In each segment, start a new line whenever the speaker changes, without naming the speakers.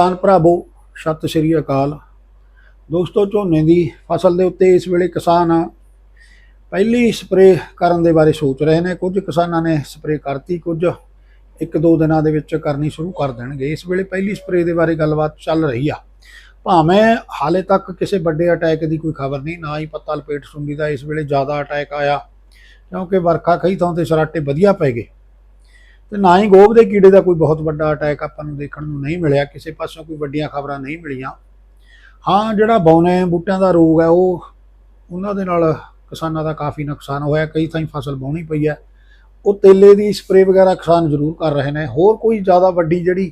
ਕਿਸਾਨ ਭਰਾਵੋ, ਸਤਿ ਸ਼੍ਰੀ ਅਕਾਲ। ਦੋਸਤੋ, ਝੋਨੇ ਦੀ ਫਸਲ ਦੇ ਉੱਤੇ ਇਸ ਵੇਲੇ ਕਿਸਾਨ ਪਹਿਲੀ ਸਪਰੇਅ ਕਰਨ ਦੇ ਬਾਰੇ ਸੋਚ ਰਹੇ ਨੇ। ਕੁਝ ਕਿਸਾਨਾਂ ਨੇ ਸਪਰੇਅ ਕਰਤੀ, ਕੁਝ ਇੱਕ ਦੋ ਦਿਨਾਂ ਦੇ ਵਿੱਚ ਕਰਨੀ ਸ਼ੁਰੂ ਕਰ ਦੇਣਗੇ। ਇਸ ਵੇਲੇ ਪਹਿਲੀ ਸਪਰੇਅ ਦੇ ਬਾਰੇ ਗੱਲਬਾਤ ਚੱਲ ਰਹੀ ਆ। ਭਾਵੇਂ ਹਾਲੇ ਤੱਕ ਕਿਸੇ ਵੱਡੇ ਅਟੈਕ ਦੀ ਕੋਈ ਖਬਰ ਨਹੀਂ, ਨਾ ਹੀ ਪੱਤਾ ਲਪੇਟ ਸੁੰਡੀ ਦਾ ਇਸ ਵੇਲੇ ਜ਼ਿਆਦਾ ਅਟੈਕ ਆਇਆ, ਕਿਉਂਕਿ ਵਰਖਾ ਕਈ ਥਾਂ ਤੇ ਸਰਾਟੇ ਵਧੀਆ ਪੈ ਗਏ। ਤੇ ਨਾ ਹੀ ਗੋਭ ਦੇ ਕੀੜੇ ਦਾ ਕੋਈ ਬਹੁਤ ਵੱਡਾ ਅਟੈਕ ਆਪਾਂ ਨੂੰ ਦੇਖਣ ਨੂੰ ਨਹੀਂ ਮਿਲਿਆ, ਕਿਸੇ ਪਾਸੋਂ ਕੋਈ ਵੱਡੀਆਂ ਖਬਰਾਂ ਨਹੀਂ ਮਿਲੀਆਂ। ਹਾਂ, ਜਿਹੜਾ ਬੌਨੇ ਬੂਟਿਆਂ ਦਾ ਰੋਗ ਹੈ, ਉਹ ਉਹਨਾਂ ਦੇ ਨਾਲ ਕਿਸਾਨਾਂ ਦਾ ਕਾਫੀ ਨੁਕਸਾਨ ਹੋਇਆ, ਕਈ ਥਾਈਂ ਫਸਲ ਬਾਉਣੀ ਪਈ ਹੈ। ਉਹ ਤੇਲੇ ਦੀ ਸਪਰੇਅ ਵਗੈਰਾ ਕਿਸਾਨ ਜ਼ਰੂਰ ਕਰ ਰਹੇ ਨੇ। ਹੋਰ ਕੋਈ ਜ਼ਿਆਦਾ ਵੱਡੀ ਜਿਹੜੀ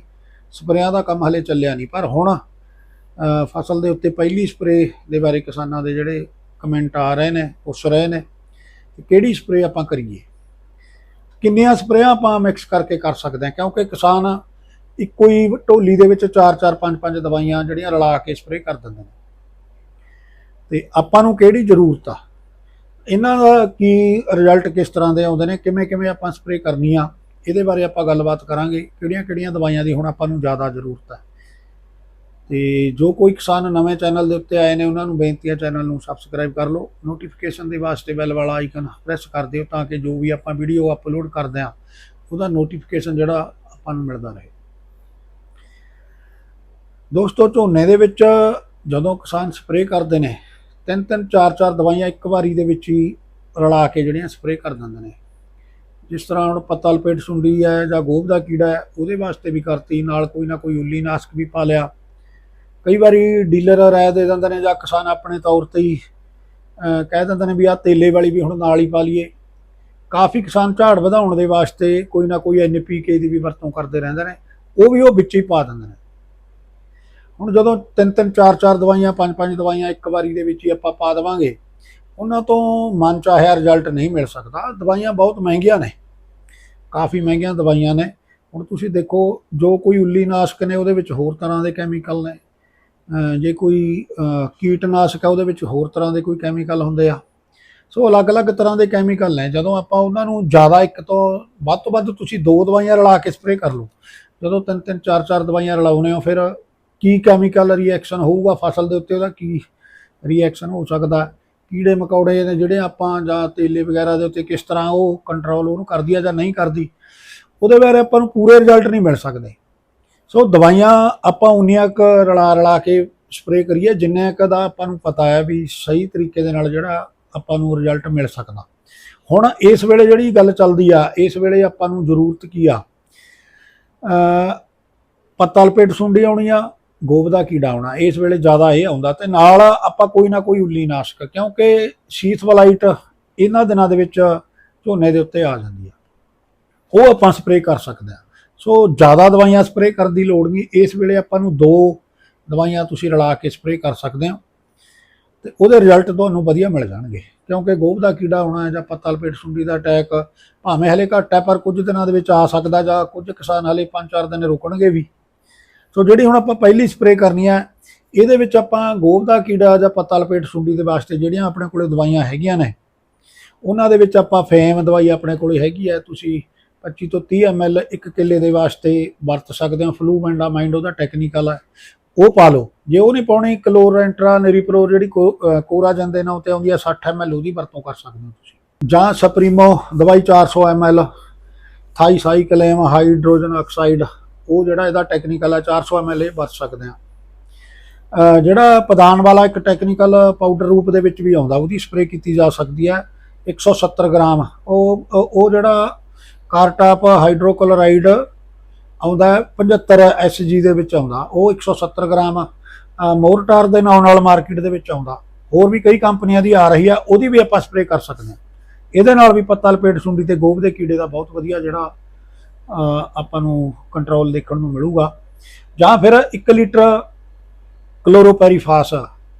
ਸਪਰੇਆਂ ਦਾ ਕੰਮ ਹਲੇ ਚੱਲਿਆ ਨਹੀਂ, ਪਰ ਹੁਣ ਫਸਲ ਦੇ ਉੱਤੇ ਪਹਿਲੀ ਸਪਰੇਅ ਦੇ ਬਾਰੇ ਕਿਸਾਨਾਂ ਦੇ ਜਿਹੜੇ ਕਮੈਂਟ ਆ ਰਹੇ ਨੇ, ਪੁੱਛ ਰਹੇ ਨੇ ਕਿ ਕਿਹੜੀ ਸਪਰੇਅ ਆਪਾਂ ਕਰੀਏ? ਕਿੰਨੀਆਂ ਸਪਰੇਆਂ ਆਪਾਂ ਮਿਕਸ ਕਰਕੇ ਕਰ ਸਕਦੇ ਹਾਂ, ਕਿਉਂਕਿ ਕਿਸਾਨ ਇੱਕੋ ਹੀ ਢੋਲੀ ਦੇ ਵਿੱਚ 4-4 5-5 ਦਵਾਈਆਂ ਜਿਹੜੀਆਂ ਰਲਾ ਕੇ ਸਪਰੇਅ ਕਰ ਦਿੰਦੇ ਨੇ। ਤੇ ਆਪਾਂ ਨੂੰ ਕਿਹੜੀ ਜ਼ਰੂਰਤ ਆ? ਇਹਨਾਂ ਦਾ ਕੀ ਰਿਜ਼ਲਟ ਕਿਸ ਤਰ੍ਹਾਂ ਦੇ ਆਉਂਦੇ ਨੇ, ਕਿਵੇਂ ਕਿਵੇਂ ਆਪਾਂ ਸਪਰੇਅ ਕਰਨੀ ਆ ਇਹਦੇ ਬਾਰੇ ਆਪਾਂ ਗੱਲਬਾਤ ਕਰਾਂਗੇ, ਕਿਹੜੀਆਂ ਕਿਹੜੀਆਂ ਦਵਾਈਆਂ ਦੀ ਹੁਣ ਆਪਾਂ ਨੂੰ ਜ਼ਿਆਦਾ ਜ਼ਰੂਰਤ ਹੈ ਤੇ ਜੋ ਕੋਈ ਕਿਸਾਨ ਨਵੇਂ ਚੈਨਲ ਦੇ ਉੱਤੇ ਆਏ ਨੇ, ਉਹਨਾਂ ਨੂੰ ਬੇਨਤੀ ਹੈ ਚੈਨਲ ਨੂੰ ਸਬਸਕ੍ਰਾਈਬ ਕਰ ਲਓ। ਨੋਟੀਫਿਕੇਸ਼ਨ ਦੇ ਵਾਸਤੇ ਬੈਲ ਵਾਲਾ ਆਈਕਨ ਪ੍ਰੈਸ ਕਰ ਦਿਓ ਤਾਂ ਕਿ ਜੋ ਵੀ ਆਪਾਂ ਵੀਡੀਓ ਅਪਲੋਡ ਕਰਦੇ ਆ ਉਹਦਾ ਨੋਟੀਫਿਕੇਸ਼ਨ ਜਿਹੜਾ ਆਪਾਂ ਨੂੰ ਮਿਲਦਾ ਰਹੇ। ਦੋਸਤੋ, ਝੋਨੇ ਦੇ ਵਿੱਚ ਜਦੋਂ ਕਿਸਾਨ ਸਪਰੇਅ ਕਰਦੇ ਨੇ, ਤਿੰਨ ਤਿੰਨ ਚਾਰ ਚਾਰ ਦਵਾਈਆਂ ਇੱਕ ਵਾਰੀ ਦੇ ਵਿੱਚ ਹੀ ਰਲਾ ਕੇ ਜਿਹੜੀਆਂ ਸਪਰੇਅ ਕਰ ਦਿੰਦੇ ਨੇ। ਜਿਸ ਤਰ੍ਹਾਂ ਹੁਣ ਪੱਤਾ ਲਪੇਟ ਸੁੰਡੀ ਹੈ ਜਾਂ ਗੋਭ ਦਾ ਕੀੜਾ ਹੈ, ਉਹਦੇ ਵਾਸਤੇ ਵੀ ਕਰਤੀ, ਨਾਲ ਕੋਈ ਨਾ ਕੋਈ ਉੱਲੀ ਨਾਸ਼ਕ ਵੀ ਪਾ ਲਿਆ। ਕਈ ਵਾਰੀ ਡੀਲਰ ਰਾਇ ਦੇ ਦਿੰਦੇ ਨੇ ਜਾਂ ਕਿਸਾਨ ਆਪਣੇ ਤੌਰ ਤੇ ਹੀ ਕਹਿ ਦਿੰਦੇ ਨੇ ਵੀ ਆਹ ਤੇਲੇ ਵਾਲੀ ਵੀ ਹੁਣ ਨਾਲ ਹੀ ਪਾ ਲਈਏ। ਕਾਫੀ ਕਿਸਾਨ ਝਾੜ ਵਧਾਉਣ ਦੇ ਵਾਸਤੇ ਕੋਈ ਨਾ ਕੋਈ ਐਨਪੀਕੇ ਦੀ ਵੀ ਵਰਤੋਂ ਕਰਦੇ ਰਹਿੰਦੇ ਨੇ, ਉਹ ਵੀ ਉਹ ਵਿੱਚ ਹੀ ਪਾ ਦਿੰਦੇ ਨੇ। ਹੁਣ ਜਦੋਂ ਤਿੰਨ ਤਿੰਨ ਚਾਰ ਚਾਰ ਦਵਾਈਆਂ, ਪੰਜ ਪੰਜ ਦਵਾਈਆਂ ਇੱਕ ਵਾਰੀ ਦੇ ਵਿੱਚ ਹੀ ਆਪਾਂ ਪਾ ਦੇਵਾਂਗੇ, ਉਹਨਾਂ ਤੋਂ ਮਨ ਚਾਹਿਆ ਰਿਜ਼ਲਟ ਨਹੀਂ ਮਿਲ ਸਕਦਾ। ਦਵਾਈਆਂ ਬਹੁਤ ਮਹਿੰਗੀਆਂ ਨੇ, ਕਾਫੀ ਮਹਿੰਗੀਆਂ ਦਵਾਈਆਂ ਨੇ। ਹੁਣ ਤੁਸੀਂ ਦੇਖੋ, ਜੋ ਕੋਈ ਉੱਲੀ ਨਾਸ਼ਕ ਨੇ ਉਹਦੇ ਵਿੱਚ ਹੋਰ ਤਰ੍ਹਾਂ ਦੇ ਕੈਮੀਕਲ ਨੇ। ਜੇ ਕੋਈ ਕੀਟਨਾਸ਼ਕ ਹੈ ਉਹਦੇ ਵਿੱਚ ਹੋਰ ਤਰ੍ਹਾਂ ਦੇ ਕੋਈ ਕੈਮੀਕਲ ਹੁੰਦੇ ਆ। ਸੋ ਅਲੱਗ-ਅਲੱਗ ਤਰ੍ਹਾਂ ਦੇ ਕੈਮੀਕਲ ਨੇ। ਜਦੋਂ ਆਪਾਂ ਉਹਨਾਂ ਨੂੰ ਜ਼ਿਆਦਾ ਇੱਕ ਤੋਂ ਵੱਧ ਤੋਂ ਵੱਧ ਤੁਸੀਂ ਦੋ ਦਵਾਈਆਂ ਰਲਾ ਕੇ ਸਪਰੇਅ ਕਰ ਲਓ, ਜਦੋਂ ਤਿੰਨ ਤਿੰਨ, ਚਾਰ ਚਾਰ ਦਵਾਈਆਂ ਰਲਾਉਨੇ ਹੋ, ਫਿਰ ਕੀ ਕੈਮੀਕਲ ਰਿਐਕਸ਼ਨ ਹੋਊਗਾ ਫਸਲ ਦੇ ਉੱਤੇ, ਉਹਦਾ ਕੀ ਰਿਐਕਸ਼ਨ ਹੋ ਸਕਦਾ ਕੀੜੇ ਮਕੌੜੇ ਨੇ ਜਿਹੜੇ ਆਪਾਂ ਜਾਂ ਤੇਲੇ ਵਗੈਰਾ ਦੇ ਉੱਤੇ ਕਿਸ ਤਰ੍ਹਾਂ ਉਹ ਕੰਟਰੋਲ ਉਹਨੂੰ ਕਰਦੀ ਆ ਜਾਂ ਨਹੀਂ ਕਰਦੀ, ਉਹਦੇ ਬਾਰੇ ਆਪਾਂ ਨੂੰ ਪੂਰੇ ਰਿਜ਼ਲਟ ਨਹੀਂ ਮਿਲ ਸਕਦੇ। ਸੋ ਦਵਾਈਆਂ ਆਪਾਂ ਉਨੀਆਂ ਕੁ ਰਲਾ ਰਲਾ ਕੇ ਸਪਰੇਅ ਕਰੀਏ, ਜਿੰਨੇ ਕੁ ਦਾ ਆਪਾਂ ਨੂੰ ਪਤਾ ਹੈ ਵੀ ਸਹੀ ਤਰੀਕੇ ਦੇ ਨਾਲ ਜਿਹੜਾ ਆਪਾਂ ਨੂੰ ਰਿਜ਼ਲਟ ਮਿਲ ਸਕਦਾ। ਹੁਣ ਇਸ ਵੇਲੇ ਜਿਹੜੀ ਗੱਲ ਚੱਲਦੀ ਆ, ਇਸ ਵੇਲੇ ਆਪਾਂ ਨੂੰ ਜ਼ਰੂਰਤ ਕੀ ਆ? ਅ ਪੱਤਾ ਲਪੇਟ ਸੁੰਡੀ ਆਉਣੀ ਆ ਗੋਬ ਦਾ ਕੀੜਾ ਆਉਣਾ। ਇਸ ਵੇਲੇ ਜ਼ਿਆਦਾ ਇਹ ਆਉਂਦਾ ਤੇ ਨਾਲ ਆਪਾਂ ਕੋਈ ਨਾ ਕੋਈ ਉੱਲੀ ਨਾਸ਼ਕ, ਕਿਉਂਕਿ ਸ਼ੀਥ ਵਲਾਈਟ ਇਹਨਾਂ ਦਿਨਾਂ ਦੇ ਵਿੱਚ ਝੋਨੇ ਦੇ ਉੱਤੇ ਆ ਜਾਂਦੀ ਆ। ਉਹ ਆਪਾਂ ਸਪਰੇਅ ਕਰ ਸਕਦੇ ਆ। ਸੋ ਜ਼ਿਆਦਾ ਦਵਾਈਆਂ ਸਪਰੇਅ ਕਰਨ ਦੀ ਲੋੜ ਨਹੀਂ। ਇਸ ਵੇਲੇ ਆਪਾਂ ਨੂੰ ਦੋ ਦਵਾਈਆਂ ਤੁਸੀਂ ਰਲਾ ਕੇ ਸਪਰੇਅ ਕਰ ਸਕਦੇ ਹੋ ਤੇ ਉਹਦੇ ਰਿਜ਼ਲਟ ਤੁਹਾਨੂੰ ਵਧੀਆ ਮਿਲ ਜਾਣਗੇ। ਕਿਉਂਕਿ ਗੋਭ ਦਾ ਕੀੜਾ ਹੋਣਾ ਹੈ ਜਾਂ ਪੱਤਲ ਪੇਟ ਸੁੰਡੀ ਦਾ ਅਟੈਕ ਭਾਵੇਂ ਹਲੇ ਘੱਟ ਹੈ, ਪਰ ਕੁਝ ਦਿਨਾਂ ਦੇ ਵਿੱਚ ਆ ਸਕਦਾ ਜਾਂ ਕੁਝ ਕਿਸਾਨ ਹਲੇ 5-4 ਦਿਨ ਰੁਕਣਗੇ ਵੀ। ਸੋ ਜਿਹੜੀ ਹੁਣ ਆਪਾਂ ਪਹਿਲੀ ਸਪਰੇਅ ਕਰਨੀ ਹੈ, ਇਹਦੇ ਵਿੱਚ ਆਪਾਂ ਗੋਭ ਦਾ ਕੀੜਾ ਜਾਂ ਪੱਤਲ ਪੇਟ ਸੁੰਡੀ ਦੇ ਵਾਸਤੇ ਜਿਹੜੀਆਂ ਆਪਣੇ ਕੋਲੇ ਦਵਾਈਆਂ ਹੈਗੀਆਂ ਨੇ, ਉਹਨਾਂ ਦੇ ਵਿੱਚ ਆਪਾਂ ਫੇਮ ਦਵਾਈ ਆਪਣੇ ਕੋਲੇ ਹੈਗੀ ਹੈ। ਤੁਸੀਂ 25 ਤੋਂ 30 ml ਇੱਕ ਕਿੱਲੇ ਦੇ ਵਾਸਤੇ ਵਰਤ ਸਕਦੇ ਹੋ। ਫਲੂ ਮੈਂਡਾਮਾਈਂਡ ਉਹਦਾ ਟੈਕਨੀਕਲ ਹੈ ਉਹ ਪਾ ਲਓ। ਜੇ ਉਹ ਨਹੀਂ ਪਾਉਣੀ ਕਲੋਰੈਂਟਰਾ ਨਰੀਪਰੋ ਜਿਹੜੀ ਕੋ- ਕੋਰਾ ਜਾਂਦੇ ਨੇ ਉੱਤੇ ਆਉਂਦੀ ਹੈ 60 ml ਉਹਦੀ ਵਰਤੋਂ ਕਰ ਸਕਦੇ ਹੋ ਤੁਸੀਂ। ਜਾਂ ਸਪਰੀਮੋ ਦਵਾਈ 400 ml ਥਾਈਸਾਈਕਲੇਮ ਹਾਈਡਰੋਜਨ ਆਕਸਾਈਡ, ਉਹ ਜਿਹੜਾ ਇਹਦਾ ਟੈਕਨੀਕਲ ਹੈ 400 ml ਇਹ ਵਰਤ ਸਕਦੇ ਆ ਜਿਹੜਾ ਪਦਾਨ ਵਾਲਾ ਇੱਕ ਟੈਕਨੀਕਲ ਪਾਊਡਰ ਰੂਪ ਦੇ ਵਿੱਚ ਵੀ ਆਉਂਦਾ, ਉਹਦੀ ਸਪਰੇਅ ਕੀਤੀ ਜਾ ਸਕਦੀ ਹੈ। 170 ਗ੍ਰਾਮ, ਉਹ ਉਹ ਉਹ ਜਿਹੜਾ ਕਾਰਟਾਪ ਹਾਈਡਰੋਕਲੋਰਾਈਡ ਆਉਂਦਾ ਹੈ 75 ਐਸਜੀ ਦੇ ਵਿੱਚ ਆਉਂਦਾ। ਉਹ 170 ਗ੍ਰਾਮ ਮੋਰਟਾਰ ਦੇ ਨਾਮ ਨਾਲ ਮਾਰਕੀਟ ਦੇ ਵਿੱਚ ਆਉਂਦਾ। ਹੋਰ ਵੀ ਕਈ ਕੰਪਨੀਆਂ ਦੀ ਆ ਰਹੀ ਆ, ਉਹਦੀ ਵੀ ਆਪਾਂ ਸਪਰੇਅ ਕਰ ਸਕਦੇ ਹਾਂ। ਇਹਦੇ ਨਾਲ ਵੀ ਪੱਤਾ, ਲਪੇਟ, ਸੁੰਡੀ ਤੇ ਗੋਭ ਦੇ ਕੀੜੇ ਦਾ ਬਹੁਤ ਵਧੀਆ ਜਿਹੜਾ ਆਪਾਂ ਨੂੰ ਕੰਟਰੋਲ ਦੇਖਣ ਨੂੰ ਮਿਲੂਗਾ। ਜਾਂ ਫਿਰ 1 ਲੀਟਰ ਕਲੋਰੋਪੈਰੀਫਾਸ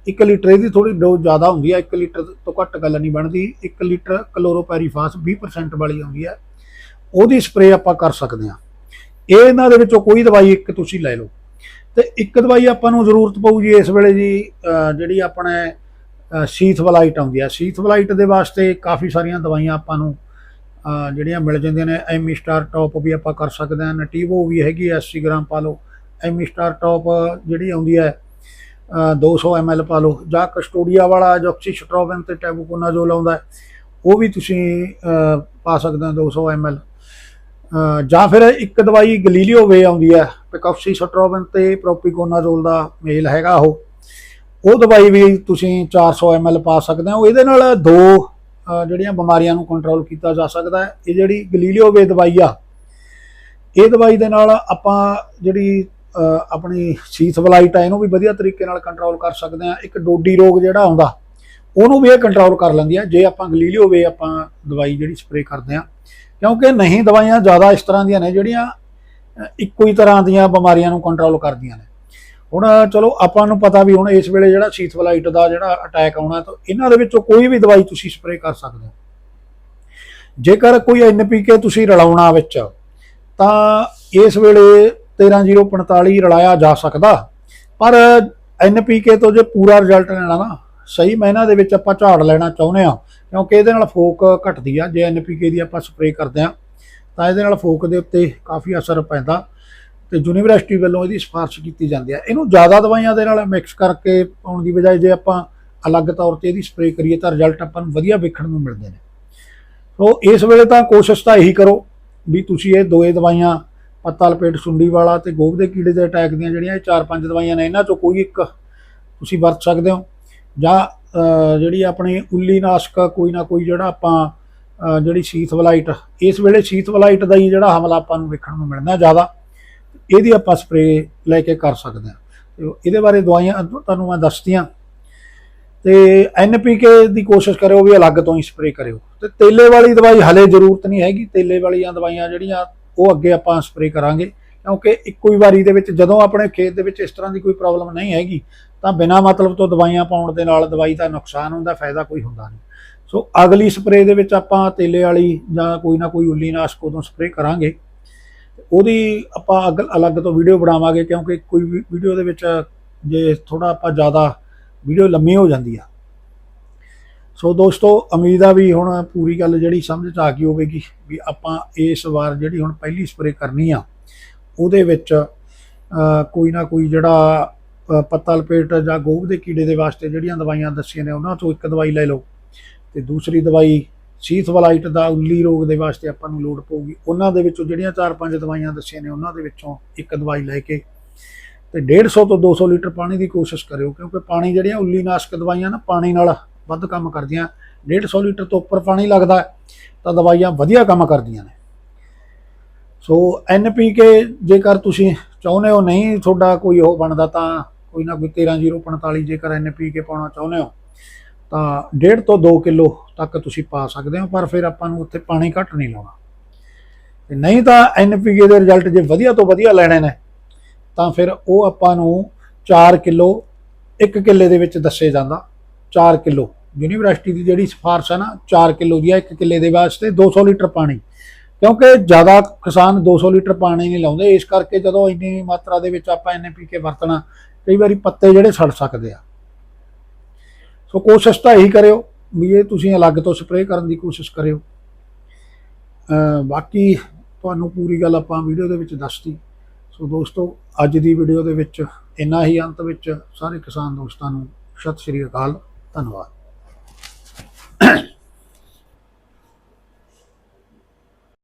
1 ਲੀਟਰ ਇਹਦੀ ਥੋੜੀ ਡੋਜ਼ ਜ਼ਿਆਦਾ ਹੁੰਦੀ ਹੈ 1 ਲੀਟਰ ਤੋਂ ਘੱਟ ਗੱਲ ਨਹੀਂ ਬਣਦੀ। 1 ਲੀਟਰ ਕਲੋਰੋਪੈਰੀਫਾਸ 20% ਵਾਲੀ ਆਉਂਦੀ ਹੈ ਉਹਦੀ ਸਪਰੇਅ ਆਪਾਂ ਕਰ ਸਕਦੇ ਹਾਂ। ਇਹ ਇਹਨਾਂ ਦੇ ਵਿੱਚੋਂ ਕੋਈ ਦਵਾਈ ਇੱਕ ਤੁਸੀਂ ਲੈ ਲਓ। ਤੇ ਇੱਕ ਦਵਾਈ ਆਪਾਂ ਨੂੰ ਜ਼ਰੂਰਤ ਪਊ ਜੀ ਇਸ ਵੇਲੇ ਜੀ ਜਿਹੜੀ ਆਪਣੇ ਅਹ ਸੀਥ ਵਲਾਈਟ ਆਉਂਦੀ ਹੈ ਸੀਥ ਵਲਾਈਟ ਦੇ ਵਾਸਤੇ ਕਾਫੀ ਸਾਰੀਆਂ ਦਵਾਈਆਂ ਆਪਾਂ ਨੂੰ ਜਿਹੜੀਆਂ ਮਿਲ ਜਾਂਦੀਆਂ ਨੇ। ਐਮੀ ਸਟਾਰ ਟੌਪ ਵੀ ਆਪਾਂ ਕਰ ਸਕਦੇ ਹਾਂ। ਨਟੀਵੋ ਵੀ ਹੈਗੀ 80 ਗ੍ਰਾਮ ਪਾ ਲਓ। ਐਮੀ ਸਟਾਰ ਟੌਪ ਜਿਹੜੀ ਆਉਂਦੀ ਹੈ ਅ, 200 ml ਪਾ ਲਓ। ਜਾਂ ਕਸਟੋਡੀਆ ਵਾਲਾ ਜੋਕਸੀ ਸਟ੍ਰੋਬਨ ਤੇ ਟੈਬੂਕੋਨਾਜ਼ੋਲ ਆਉਂਦਾ ਹੈ, ਉਹ ਵੀ ਤੁਸੀਂ ਪਾ ਸਕਦੇ ਹੋ 200 ml ਅ, ਜਾਂ ਫਿਰ ਇੱਕ ਦਵਾਈ ਗਲੀਲੀਓ ਵੇ ਆਉਂਦੀ ਹੈ, ਪਿਕੌਕਸੀ, ਸਟ੍ਰੋਬਨ ਤੇ ਪ੍ਰੋਪੀਕੋਨਾਜ਼ੋਲ ਦਾ ਮੇਲ ਹੈਗਾ ਉਹ। ਉਹ ਦਵਾਈ ਵੀ ਤੁਸੀਂ 400 ml ਪਾ ਸਕਦੇ ਹੋ। ਇਹਦੇ ਨਾਲ ਦੋ ਜਿਹੜੀਆਂ ਬਿਮਾਰੀਆਂ ਨੂੰ ਕੰਟਰੋਲ ਕੀਤਾ ਜਾ ਸਕਦਾ ਹੈ। ਇਹ ਜਿਹੜੀ ਗਲੀਲੀਓ ਵੇ ਦਵਾਈ ਆ, ਇਹ ਦਵਾਈ ਦੇ ਨਾਲ ਆਪਾਂ ਜਿਹੜੀ ਆਪਣੀ ਸੀਥ ਵਲਾਈਟ ਆ, ਇਹਨੂੰ ਵੀ ਵਧੀਆ ਤਰੀਕੇ ਨਾਲ ਕੰਟਰੋਲ ਕਰ ਸਕਦੇ ਆ ਇੱਕ ਡੋਡੀ ਰੋਗ ਜਿਹੜਾ ਆਉਂਦਾ, ਉਹਨੂੰ ਵੀ ਇਹ ਕੰਟਰੋਲ ਕਰ ਲੈਂਦੀ ਆ। ਜੇ ਆਪਾਂ ਗਲੀਲੀਓ ਵੇ ਆਪਾਂ ਦਵਾਈ ਜਿਹੜੀ ਸਪਰੇਅ ਕਰਦੇ ਆ ਕਿਉਂਕਿ ਨਹੀਂ ਦਵਾਈਆਂ ਜ਼ਿਆਦਾ ਇਸ ਤਰ੍ਹਾਂ ਦੀਆਂ ਨੇ ਜਿਹੜੀਆਂ ਇੱਕੋ ਹੀ ਤਰ੍ਹਾਂ ਦੀਆਂ ਬਿਮਾਰੀਆਂ ਨੂੰ ਕੰਟਰੋਲ ਕਰਦੀਆਂ ਨੇ। ਹੁਣ ਚਲੋ ਆਪਾਂ ਨੂੰ ਪਤਾ ਵੀ ਹੁਣ ਇਸ ਵੇਲੇ ਜਿਹੜਾ ਸੀਥ ਵਲਾਈਟ ਦਾ ਜਿਹੜਾ ਅਟੈਕ ਆਉਣਾ, ਤਾਂ ਇਹਨਾਂ ਦੇ ਵਿੱਚੋਂ ਕੋਈ ਵੀ ਦਵਾਈ ਤੁਸੀਂ ਸਪਰੇਅ ਕਰ ਸਕਦੇ ਹੋ। ਜੇਕਰ ਕੋਈ ਐਨਪੀਕੇ ਤੁਸੀਂ ਰਲਾਉਣਾ ਵਿੱਚ, ਤਾਂ ਇਸ ਵੇਲੇ 13045 ਰਲਾਇਆ ਜਾ ਸਕਦਾ। ਪਰ ਐਨਪੀਕੇ ਤੋਂ ਜੇ ਪੂਰਾ ਰਿਜ਼ਲਟ ਲੈਣਾ ਨਾ, ਸਹੀ ਮਾਇਨਾ ਦੇ ਵਿੱਚ ਆਪਾਂ ਝਾੜ ਲੈਣਾ ਚਾਹੁੰਦੇ ਆ ਕਿਉਂਕਿ ਇਹਦੇ ਨਾਲ ਫੋਕ ਘਟਦੀ ਆ, ਜੇ ਐਨਪੀਕੇ ਦੀ ਆਪਾਂ ਸਪਰੇਅ ਕਰਦੇ ਆ ਤਾਂ ਇਹਦੇ ਨਾਲ ਫੋਕ ਦੇ ਉੱਤੇ ਕਾਫੀ ਅਸਰ ਪੈਂਦਾ ਤੇ ਯੂਨੀਵਰਸਿਟੀ ਵੱਲੋਂ ਇਹਦੀ ਸਿਫਾਰਿਸ਼ ਕੀਤੀ ਜਾਂਦੀ ਹੈ ਇਹਨੂੰ ਜ਼ਿਆਦਾ ਦਵਾਈਆਂ ਦੇ ਨਾਲ ਮਿਕਸ ਕਰਕੇ ਪਾਉਣ ਦੀ ਬਜਾਏ ਜੇ ਆਪਾਂ ਅਲੱਗ ਤੌਰ ਤੇ ਇਹਦੀ ਸਪਰੇਅ ਕਰੀਏ ਤਾਂ ਰਿਜ਼ਲਟ ਆਪਾਂ ਨੂੰ ਵਧੀਆ ਵੇਖਣ ਨੂੰ ਮਿਲਦੇ ਨੇ। ਸੋ ਇਸ ਵੇਲੇ ਤਾਂ ਕੋਸ਼ਿਸ਼ ਤਾਂ ਇਹੀ ਕਰੋ ਵੀ ਤੁਸੀਂ ਇਹ ਦੋਏ ਦਵਾਈਆਂ ਪੱਤਾ ਲਪੇਟ ਸੁੰਡੀ ਵਾਲਾ ਤੇ ਗੋਭ ਦੇ ਕੀੜੇ ਦੇ ਅਟੈਕ ਦੀਆਂ ਜਿਹੜੀਆਂ ਇਹ ਚਾਰ ਪੰਜ ਦਵਾਈਆਂ ਨੇ, ਇਹਨਾਂ ਚੋਂ ਕੋਈ ਇੱਕ ਤੁਸੀਂ ਵਰਤ ਸਕਦੇ ਹੋ ਜਾਂ ਜਿਹੜੀ ਆਪਣੀ ਉੱਲੀ ਨਾਸ਼ਕ ਕੋਈ ਨਾ ਕੋਈ ਜਿਹੜਾ ਆਪਾਂ ਜਿਹੜੀ ਸ਼ੀਤ ਵਲਾਈਟ, ਇਸ ਵੇਲੇ ਸ਼ੀਤ ਵਲਾਈਟ ਦਾ ਹੀ ਜਿਹੜਾ ਹਮਲਾ ਆਪਾਂ ਨੂੰ ਵੇਖਣ ਨੂੰ ਮਿਲਦਾ ਜ਼ਿਆਦਾ, ਇਹਦੀ ਆਪਾਂ ਸਪਰੇਅ ਲੈ ਕੇ ਕਰ ਸਕਦੇ ਹਾਂ। ਤੇ ਇਹਦੇ ਬਾਰੇ ਦਵਾਈਆਂ ਤੁਹਾਨੂੰ ਮੈਂ ਦੱਸਤੀਆਂ। ਤੇ ਐਨਪੀਕੇ ਦੀ ਕੋਸ਼ਿਸ਼ ਕਰਿਓ ਵੀ ਅਲੱਗ ਤੋਂ ਹੀ ਸਪਰੇਅ ਕਰਿਓ। ਤੇ ਤੇਲੇ ਵਾਲੀ ਦਵਾਈ ਹਲੇ ਜ਼ਰੂਰਤ ਨਹੀਂ ਹੈਗੀ, ਤੇਲੇ ਵਾਲੀਆਂ ਦਵਾਈਆਂ ਜਿਹੜੀਆਂ, ਉਹ ਅੱਗੇ ਆਪਾਂ ਸਪਰੇਅ ਕਰਾਂਗੇ। ਕਿਉਂਕਿ ਇੱਕੋ ਹੀ ਵਾਰੀ ਦੇ ਵਿੱਚ ਜਦੋਂ ਆਪਣੇ ਖੇਤ ਦੇ ਵਿੱਚ ਇਸ ਤਰ੍ਹਾਂ ਦੀ ਕੋਈ ਪ੍ਰੋਬਲਮ ਨਹੀਂ ਹੈਗੀ ਤਾਂ ਬਿਨਾਂ ਮਤਲਬ ਤੋਂ ਦਵਾਈਆਂ ਪਾਉਣ ਦੇ ਨਾਲ ਦਵਾਈ ਦਾ ਨੁਕਸਾਨ ਹੁੰਦਾ, ਫਾਇਦਾ ਕੋਈ ਹੁੰਦਾ ਨਹੀਂ। ਸੋ ਅਗਲੀ ਸਪਰੇਅ ਦੇ ਵਿੱਚ ਆਪਾਂ ਤੇਲੇ ਵਾਲੀ ਜਾਂ ਕੋਈ ਨਾ ਕੋਈ ਉੱਲੀ ਨਾਸ਼ਕ ਉਦੋਂ ਸਪਰੇਅ ਕਰਾਂਗੇ। ਉਹਦੀ ਆਪਾਂ ਅਗ- ਅਲੱਗ ਤੋਂ ਵੀਡੀਓ ਬਣਾਵਾਂਗੇ ਕਿਉਂਕਿ ਕੋਈ ਵੀਡੀਓ ਦੇ ਵਿੱਚ ਜੇ ਥੋੜਾ ਆਪਾਂ ਜ਼ਿਆਦਾ ਵੀਡੀਓ ਲੰਮੀ ਹੋ ਜਾਂਦੀ ਆ। ਸੋ ਦੋਸਤੋ, ਉਮੀਦ ਆ ਵੀ ਹੁਣ ਪੂਰੀ ਗੱਲ ਜਿਹੜੀ ਸਮਝ ਚ ਆ ਗਈ ਹੋਵੇਗੀ ਵੀ ਆਪਾਂ ਇਸ ਵਾਰ ਜਿਹੜੀ ਹੁਣ ਪਹਿਲੀ ਸਪਰੇਅ ਕਰਨੀ ਆ, ਉਹਦੇ ਵਿੱਚ ਕੋਈ ਨਾ ਕੋਈ ਜਿਹੜਾ ਪੱਤਾ ਲਪੇਟ ਜਾਂ ਗੋਭ ਦੇ ਕੀੜੇ ਦੇ ਵਾਸਤੇ ਜਿਹੜੀਆਂ ਦਵਾਈਆਂ ਦੱਸੀਆਂ ਨੇ, ਉਹਨਾਂ ਤੋਂ ਇੱਕ ਦਵਾਈ ਲੈ ਲਓ। ਤੇ ਦੂਸਰੀ ਦਵਾਈ ਸੀਥਵਲਾਈਟ ਦਾ ਉੱਲੀ ਰੋਗ ਦੇ ਵਾਸਤੇ ਆਪਾਂ ਨੂੰ ਲੋੜ ਪਊਗੀ। ਉਹਨਾਂ ਦੇ ਵਿੱਚੋਂ ਜਿਹੜੀਆਂ ਚਾਰ ਪੰਜ ਦਵਾਈਆਂ ਦੱਸੀਆਂ ਨੇ, ਉਹਨਾਂ ਦੇ ਵਿੱਚੋਂ ਇੱਕ ਦਵਾਈ ਲੈ ਕੇ ਤੇ 150 ਤੋਂ 200 ਲੀਟਰ ਪਾਣੀ ਦੀ ਕੋਸ਼ਿਸ਼ ਕਰਿਓ, ਕਿਉਂਕਿ ਪਾਣੀ ਜਿਹੜੀਆਂ ਉੱਲੀ ਨਾਸ਼ਕ ਦਵਾਈਆਂ ਨਾ, ਪਾਣੀ ਨਾਲ ਵੱਧ ਕੰਮ ਕਰਦੀਆਂ। 150 ਲੀਟਰ ਤੋਂ ਉੱਪਰ ਪਾਣੀ ਲੱਗਦਾ, ਤਾਂ ਦਵਾਈਆਂ ਵਧੀਆ ਕੰਮ ਕਰਦੀਆਂ ਨੇ। ਸੋ ਐਨਪੀਕੇ ਜੇਕਰ ਤੁਸੀਂ ਚਾਹੁੰਦੇ ਹੋ ਨਹੀਂ ਤੁਹਾਡਾ ਕੋਈ ਉਹ ਬਣਦਾ, ਤਾਂ ਕੋਈ ਨਾ ਕੋਈ 13045 ਜੇਕਰ ਐਨਪੀਕੇ ਪਾਉਣਾ ਚਾਹੁੰਦੇ ਹੋ, ਤਾਂ 1.5 ਤੋਂ 2 ਕਿਲੋ ਤੱਕ ਤੁਸੀਂ ਪਾ ਸਕਦੇ ਹੋ, ਪਰ ਫਿਰ ਆਪਾਂ ਨੂੰ ਉੱਥੇ ਪਾਣੀ ਘੱਟ ਨਹੀਂ ਲਾਉਣਾ। ਤੇ ਨਹੀਂ ਤਾਂ ਐਨਪੀਕੇ ਦੇ ਰਿਜ਼ਲਟ ਜੇ ਵਧੀਆ ਤੋਂ ਵਧੀਆ ਲੈਣੇ ਨੇ, ਤਾਂ ਫਿਰ ਉਹ ਆਪਾਂ ਨੂੰ 4 ਕਿਲੋ 1 ਕਿੱਲੇ ਦੇ ਵਿੱਚ ਦੱਸੇ ਜਾਂਦਾ 4 ਕਿਲੋ। ਯੂਨੀਵਰਸਿਟੀ ਦੀ ਜਿਹੜੀ ਸਿਫਾਰਿਸ਼ ਹੈ ਨਾ 4 ਕਿਲੋ ਦੀ ਆ 1 ਕਿੱਲੇ ਦੇ ਵਾਸਤੇ 200 ਲੀਟਰ ਪਾਣੀ। ਕਿਉਂਕਿ ਜ਼ਿਆਦਾ ਕਿਸਾਨ 200 ਲੀਟਰ ਪਾਣੀ ਨਹੀਂ ਲਾਉਂਦੇ, ਇਸ ਕਰਕੇ ਜਦੋਂ ਇੰਨੀ ਮਾਤਰਾ ਦੇ ਵਿੱਚ ਆਪਾਂ ਐਨਪੀਕੇ ਵਰਤਣਾ ਕਈ ਵਾਰੀ ਪੱਤੇ ਜਿਹੜੇ ਸੜ ਸਕਦੇ ਆ। ਸੋ ਕੋਸ਼ਿਸ਼ ਤਾਂ ਇਹੀ ਕਰਿਓ ਵੀ ਇਹ ਤੁਸੀਂ ਅਲੱਗ ਤੋਂ ਸਪਰੇਅ ਕਰਨ ਦੀ ਕੋਸ਼ਿਸ਼ ਕਰਿਓ। ਬਾਕੀ ਤੁਹਾਨੂੰ ਪੂਰੀ ਗੱਲ ਆਪਾਂ ਵੀਡੀਓ ਦੇ ਵਿੱਚ ਦੱਸਤੀ। ਸੋ ਦੋਸਤੋ, ਅੱਜ ਦੀ ਵੀਡੀਓ ਦੇ ਵਿੱਚ ਇੰਨਾ ਹੀ। ਅੰਤ ਵਿੱਚ ਸਾਰੇ ਕਿਸਾਨ ਦੋਸਤਾਂ ਨੂੰ ਸਤਿ ਸ਼੍ਰੀ ਅਕਾਲ। ਧੰਨਵਾਦ।